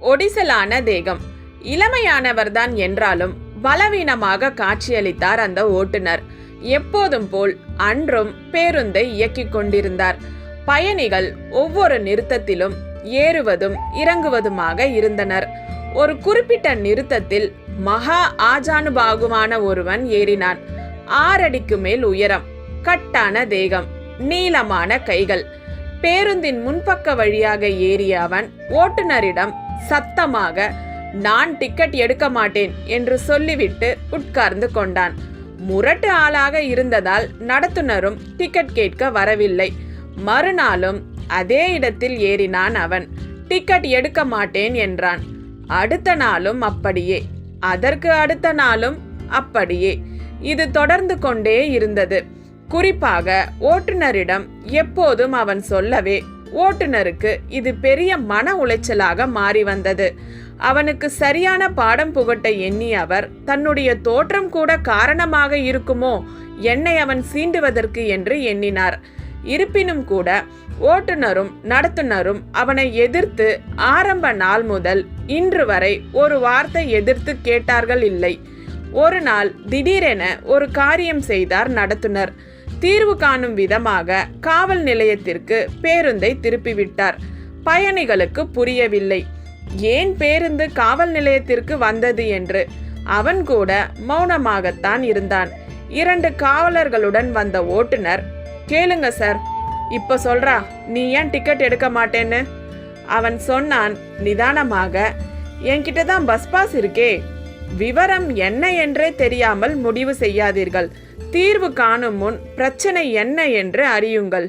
ஒடிசலான தேகம். இளமையானவர்தான் என்றாலும் பலவீனமாக காட்சியளித்தார் அந்த ஓட்டுநர். எப்போதும் போல் அன்றும் பேருந்தை இயக்கிக் கொண்டிருந்தார். பயணிகள் ஒவ்வொரு நிறுத்தத்திலும் ஏறுவதும் இறங்குவதுமாக இருந்தனர். ஒரு குறிப்பிட்ட நிறுத்தத்தில் மகா ஆஜானுபாகுவான ஒருவன் ஏறினான். ஆறடிக்கு மேல் உயரம் கட்டான தேகம் நீளமான கைகள். பேருந்தின் முன்பக்க வழியாக ஏறிய அவன் ஓட்டுநரிடம் சத்தமாக நான் டிக்கெட் எடுக்க மாட்டேன் என்று சொல்லிவிட்டு உட்கார்ந்து கொண்டான். முரட்டு ஆளாக இருந்ததால் நடத்துனரும் டிக்கெட் கேட்க வரவில்லை. மறுநாளும் அதே இடத்தில் ஏறினான் அவன். டிக்கெட் எடுக்க மாட்டேன் என்றான். அடுத்த நாளும் அப்படியே. அதற்கு அடுத்த நாளும் அப்படியே. இது தொடர்ந்து கொண்டே இருந்தது. குறிப்பாக ஓட்டுநரிடம் எப்போதும் அவன் சொல்லவே ஓட்டுநருக்கு இது பெரிய மன உளைச்சலாக மாறி வந்தது. அவனுக்கு சரியான பாடம் புகட்ட எண்ணி அவர் தன்னுடைய தோற்றம் கூட காரணமாக இருக்குமோ? என்னை அவன் சீண்டுவதற்கு என்று எண்ணினார். இருப்பினும் கூட ஓட்டுநரும் நடத்துனரும் அவனை எதிர்த்து ஆரம்ப நாள் முதல் இன்று வரை ஒரு வார்த்தை எதிர்த்து கேட்டார்கள் இல்லை. ஒரு நாள் திடீரென ஒரு காரியம் செய்தார் நடத்துனர். தீர்வு காணும் விதமாக காவல் நிலையத்திற்கு பேருந்தை திருப்பிவிட்டார். பயணிகளுக்கு புரியவில்லை. ஏன் பேருந்து காவல் நிலையத்திற்கு வந்தது என்று? அவன் கூட மௌனமாகத்தான் இருந்தான். இரண்டு காவலர்களுடன் வந்த ஓட்டுநர் கேளுங்க சார். இப்ப சொல்றா நீ ஏன் டிக்கெட் எடுக்க மாட்டேன்னு? அவன் சொன்னான் நிதானமாக என்கிட்ட தான் பஸ் பாஸ் இருக்கே. விவரம் என்ன என்றே தெரியாமல் முடிவு செய்யாதீர்கள். தீர்வு காணும் முன் பிரச்சனை என்ன என்று அறியுங்கள்.